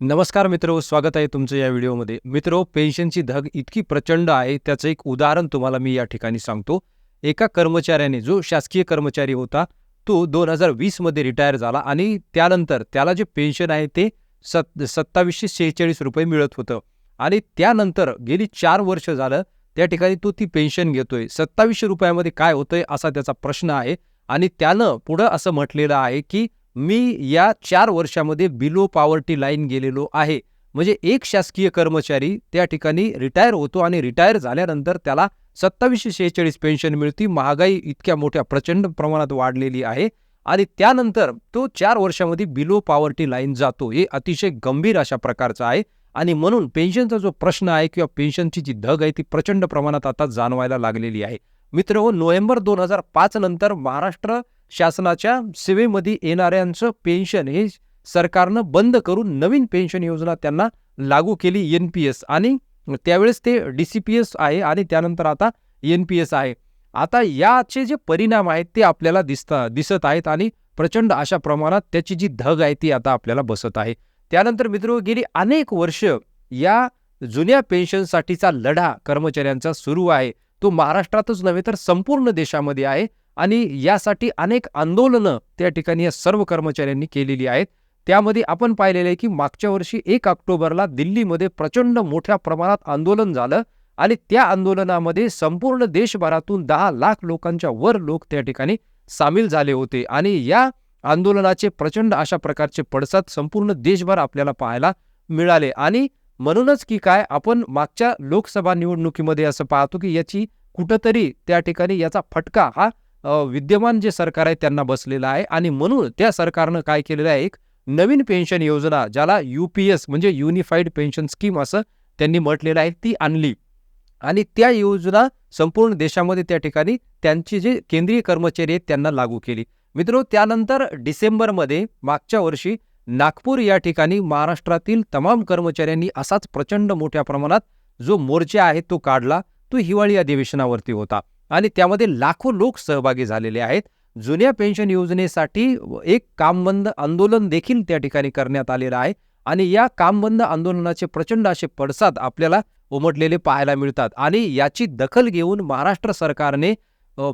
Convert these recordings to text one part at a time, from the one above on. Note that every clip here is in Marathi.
नमस्कार मित्र स्वागत आहे तुमचं या व्हिडिओमध्ये. मित्र पेन्शनची धग इतकी प्रचंड आहे त्याचं एक उदाहरण तुम्हाला मी या ठिकाणी सांगतो. एका कर्मचाऱ्याने जो शासकीय कर्मचारी होता तो दोन हजार वीसमध्ये रिटायर झाला आणि त्यानंतर त्याला जे पेन्शन आहे ते सत् सत्तावीसशे शेहेचाळीस रुपये मिळत होतं. आणि त्यानंतर गेली चार वर्ष झालं त्या ठिकाणी तो ती पेन्शन घेतोय. सत्तावीसशे रुपयामध्ये काय होतंय असा त्याचा प्रश्न आहे आणि त्यानं पुढं असं म्हटलेलं आहे की मी या चार वर्षामध्ये बिलो पॉवर्टी लाईन गेलेलो आहे. म्हणजे एक शासकीय कर्मचारी त्या ठिकाणी रिटायर होतो आणि रिटायर झाल्यानंतर त्याला सत्तावीसशे शेहेचाळीस पेन्शन मिळती. महागाई इतक्या मोठ्या प्रचंड प्रमाणात वाढलेली आहे आणि त्यानंतर तो चार वर्षामध्ये बिलो पॉवर्टी लाईन जातो. हे अतिशय गंभीर अशा प्रकारचं आहे आणि म्हणून पेन्शनचा जो प्रश्न आहे किंवा पेन्शनची जी धग आहे ती प्रचंड प्रमाणात आता जाणवायला लागलेली आहे. मित्र हो नोव्हेंबर दोन हजार पाच नंतर महाराष्ट्र शासनाच्या सेवेमध्ये येणाऱ्यांचं पेन्शन हे सरकारनं बंद करून नवीन पेन्शन योजना त्यांना लागू केली एन पी एस आणि त्यावेळेस ते डी सी पी एस आहे आणि त्यानंतर आता एन पी एस आहे. आता याचे जे परिणाम आहेत ते आपल्याला दिसता दिसत आहेत आणि प्रचंड अशा प्रमाणात त्याची जी धग आहे ती आता आपल्याला बसत आहे. त्यानंतर मित्र गेली अनेक वर्ष या जुन्या पेन्शनसाठीचा लढा कर्मचाऱ्यांचा सुरू आहे. तो महाराष्ट्रातच नव्हे तर संपूर्ण देशामध्ये आहे. आणि यासाठी अनेक आंदोलनं त्या ठिकाणी या सर्व कर्मचाऱ्यांनी केलेली आहेत. त्यामध्ये आपण पाहिलेलं आहे की मागच्या वर्षी एक ऑक्टोबरला दिल्लीमध्ये प्रचंड मोठ्या प्रमाणात आंदोलन झालं आणि त्या आंदोलनामध्ये संपूर्ण देशभरातून दहा लाख लोकांच्या वर लोक त्या ठिकाणी सामील झाले होते. आणि या आंदोलनाचे प्रचंड अशा प्रकारचे पडसाद संपूर्ण देशभर आपल्याला पाहायला मिळाले. आणि म्हणूनच की काय आपण मागच्या लोकसभा निवडणुकीमध्ये असं पाहतो की याची कुठंतरी त्या ठिकाणी याचा फटका हा विद्यमान जे सरकार आहे त्यांना बसलेलं आहे आणि म्हणून त्या सरकारनं काय केलेलं आहे एक नवीन पेन्शन योजना ज्याला यू पी एस म्हणजे युनिफाईड पेन्शन स्कीम असं त्यांनी म्हटलेलं आहे ती आणली. आणि त्या योजना संपूर्ण देशामध्ये त्या ठिकाणी त्यांची जे केंद्रीय कर्मचारी आहेत त्यांना लागू केली. मित्रो त्यानंतर डिसेंबरमध्ये मागच्या वर्षी नागपूर या ठिकाणी महाराष्ट्रातील तमाम कर्मचाऱ्यांनी असाच प्रचंड मोठ्या प्रमाणात जो मोर्चा आहे तो काढला तो हिवाळी अधिवेशनावरती होता. आणि त्यामध्ये लाखो लोक सहभागी झालेले आहेत. जुन्या पेन्शन योजनेसाठी एक कामबंद आंदोलन देखील त्या ठिकाणी करण्यात आलेलं आहे. आणि या कामबंद आंदोलनाचे प्रचंड असे पडसाद आपल्याला उमटलेले पाहायला मिळतात. आणि याची दखल घेऊन महाराष्ट्र सरकारने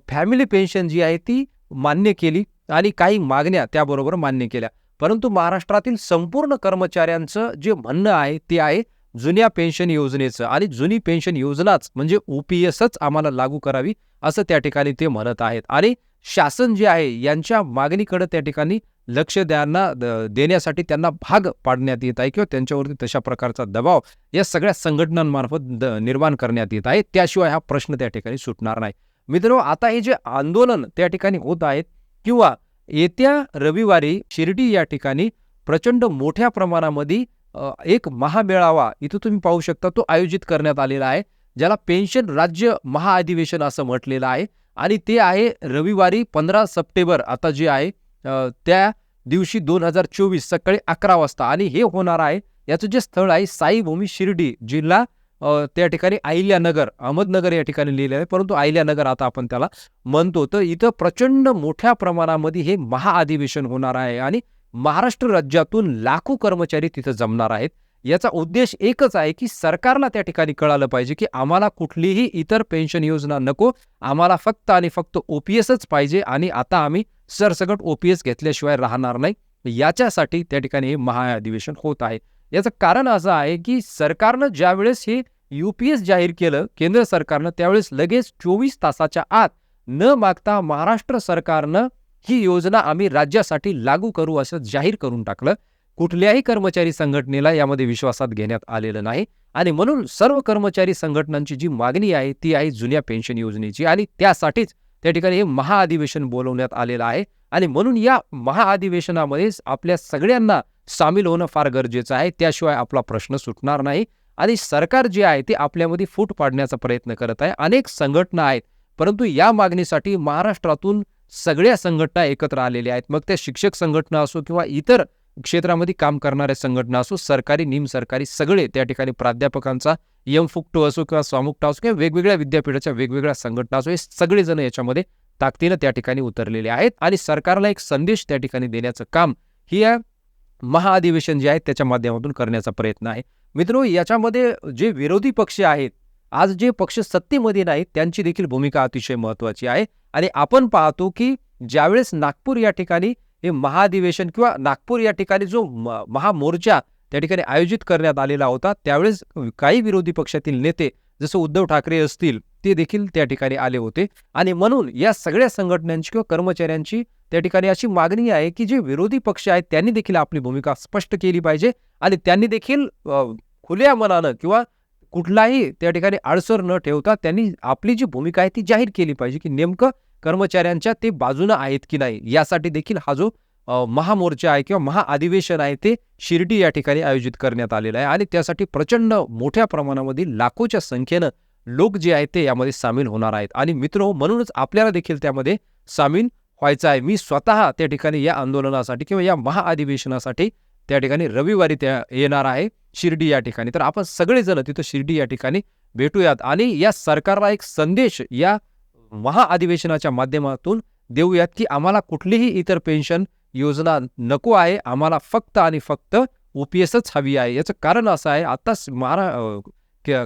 फॅमिली पेन्शन जी आहे ती मान्य केली आणि काही मागण्या त्याबरोबर मान्य केल्या. परंतु महाराष्ट्रातील संपूर्ण कर्मचाऱ्यांचं जे म्हणणं आहे ते आहे जुन्या पेन्शन योजनेचं आणि जुनी पेन्शन योजनाच म्हणजे ओपीएसच आम्हाला लागू करावी असं त्या ठिकाणी ते म्हणत आहेत. आणि शासन जे आहे यांच्या मागणीकडे त्या ठिकाणी लक्ष द्यांना देण्यासाठी त्यांना भाग पाडण्यात येत आहे किंवा त्यांच्यावरती तशा प्रकारचा दबाव या सगळ्या संघटनांमार्फत निर्माण करण्यात येत आहे. त्याशिवाय हा प्रश्न त्या ठिकाणी सुटणार नाही. मित्र आता हे जे आंदोलन त्या ठिकाणी होत आहेत किंवा येत्या रविवारी शिर्डी या ठिकाणी प्रचंड मोठ्या प्रमाणामध्ये एक महामेळावा इथं तुम्ही पाहू शकता तो आयोजित करण्यात आलेला आहे ज्याला पेन्शन राज्य महाअधिवेशन असं म्हटलेलं आहे. आणि ते आहे रविवारी पंधरा सप्टेंबर आता जे आहे त्या दिवशी दोन हजार चोवीस सकाळी अकरा वाजता. आणि हे होणार आहे याचं जे स्थळ आहे साईभूमी शिर्डी जिल्हा त्या ठिकाणी आहिल्यानगर अहमदनगर या ठिकाणी लिहिलेलं आहे. परंतु आहिल्यानगर आता आपण त्याला म्हणतो. तर इथं प्रचंड मोठ्या प्रमाणामध्ये हे महाअधिवेशन होणार आहे. आणि महाराष्ट्र राज्यातून लाखो कर्मचारी तिथं जमणार आहेत. याचा उद्देश एकच आहे की सरकारला त्या ठिकाणी कळालं पाहिजे की आम्हाला कुठलीही इतर पेन्शन योजना नको. आम्हाला फक्त आणि फक्त ओपीएसच पाहिजे आणि आता आम्ही सरसकट ओपीएस घेतल्याशिवाय राहणार नाही. याच्यासाठी त्या ठिकाणी हे महाअधिवेशन होत आहे. याचं कारण असं आहे की सरकारनं ज्यावेळेस हे युपीएस जाहीर केलं केंद्र सरकारनं त्यावेळेस लगेच चोवीस तासाच्या आत न मागता महाराष्ट्र सरकारनं ही योजना आम्ही राज्यासाठी लागू करू असं जाहीर करून टाकलं. कुठल्याही कर्मचारी संघटनेला यामध्ये विश्वासात घेण्यात आलेलं नाही. आणि म्हणून सर्व कर्मचारी संघटनांची जी मागणी आहे ती आहे जुन्या पेन्शन योजनेची. आणि त्यासाठीच त्या ठिकाणी हे महाअधिवेशन बोलवण्यात आलेलं आहे. आणि म्हणून या महाअधिवेशनामध्ये आपल्या सगळ्यांना सामील होणं फार गरजेचं आहे. त्याशिवाय आपला प्रश्न सुटणार नाही. आणि सरकार जे आहे ते आपल्यामध्ये फूट पाडण्याचा प्रयत्न करत आहे. अनेक संघटना आहेत. परंतु या मागणीसाठी महाराष्ट्रातून सगळ्या संघटना एकत्र आलेल्या आहेत. मग त्या शिक्षक संघटना असो किंवा इतर क्षेत्रामध्ये काम करणाऱ्या संघटना असो सरकारी निम सरकारी सगळे त्या ठिकाणी प्राध्यापकांचा यम फुकटो असो किंवा स्वामुकटा असो किंवा वेगवेगळ्या विद्यापीठाच्या वेगवेगळ्या संघटना असो हे सगळेजण याच्यामध्ये ताकदीनं त्या ठिकाणी उतरलेले आहेत आणि सरकारला एक संदेश त्या ठिकाणी देण्याचं काम ही या महाअधिवेशन जे आहे त्याच्या माध्यमातून करण्याचा प्रयत्न आहे. मित्रो याच्यामध्ये जे विरोधी पक्ष आहेत आज जे पक्ष सत्तेमध्ये नाहीत त्यांची देखील भूमिका अतिशय महत्त्वाची आहे. आणि आपण पाहतो की ज्यावेळेस नागपूर या ठिकाणी हे महाधिवेशन किंवा नागपूर या ठिकाणी जो महामोर्चा त्या ठिकाणी आयोजित करण्यात आलेला होता त्यावेळेस काही विरोधी पक्षातील नेते जसं उद्धव ठाकरे असतील ते देखील त्या ठिकाणी आले होते. आणि म्हणून या सगळ्या संघटनांची किंवा कर्मचाऱ्यांची त्या ठिकाणी अशी मागणी आहे की जे विरोधी पक्ष आहेत त्यांनी देखील आपली भूमिका स्पष्ट केली पाहिजे. आणि त्यांनी देखील खुल्या मनानं किंवा कुठलाही त्या ठिकाणी अडसर न ठेवता त्यांनी आपली जी भूमिका आहे ती जाहीर केली पाहिजे की नेमकं कर्मचाऱ्यांच्या ते बाजूनं आहेत की नाही. यासाठी देखील हा जो महामोर्चा आहे किंवा महाअधिवेशन आहे ते शिर्डी या ठिकाणी आयोजित करण्यात आलेलं आहे आणि त्यासाठी प्रचंड मोठ्या प्रमाणामध्ये लाखोच्या संख्येनं लोक जे आहेत ते यामध्ये सामील होणार आहेत. आणि मित्र म्हणूनच आपल्याला देखील त्यामध्ये सामील व्हायचं आहे. मी स्वतः त्या ठिकाणी या आंदोलनासाठी किंवा या महाअधिवेशनासाठी त्या ठिकाणी रविवारी त्या येणार आहे शिर्डी या ठिकाणी. तर आपण सगळेजण तिथं शिर्डी या ठिकाणी भेटूयात आणि या सरकारला एक संदेश या महाअधिवेशनाच्या माध्यमातून देऊयात की आम्हाला कुठलीही इतर पेन्शन योजना नको आहे. आम्हाला फक्त आणि फक्त ओ पी एसच हवी आहे. याचं कारण असं आहे आत्ताच महारा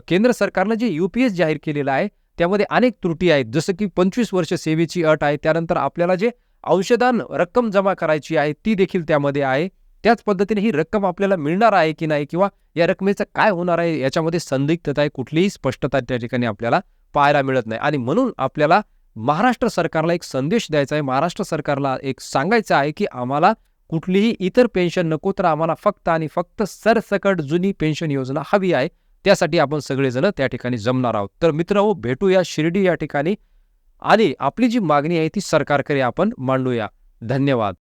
केंद्र सरकारनं जे यू पी एस जाहीर केलेलं आहे त्यामध्ये अनेक त्रुटी आहेत. जसं की पंचवीस वर्ष सेवेची अट आहे. त्यानंतर आपल्याला जे अंशदान रक्कम जमा करायची आहे ती देखील त्यामध्ये आहे. त्याच पद्धतीने ही रक्कम आपल्याला मिळणार आहे की नाही किंवा या रकमेचं काय होणार आहे याच्यामध्ये संदिग्धता आहे कुठलीही स्पष्टता त्या ठिकाणी आपल्याला पाहायला मिळत नाही. आणि म्हणून आपल्याला महाराष्ट्र सरकारला एक संदेश द्यायचा आहे. महाराष्ट्र सरकारला एक सांगायचं आहे की आम्हाला कुठलीही इतर पेन्शन नको तर आम्हाला फक्त आणि फक्त सरसकट जुनी पेन्शन योजना हवी आहे. त्यासाठी आपण सगळेजण त्या ठिकाणी जमणार आहोत. तर मित्र भेटूया शिर्डी या ठिकाणी. आणि आपली जी मागणी आहे ती सरकारकडे आपण मांडूया. धन्यवाद.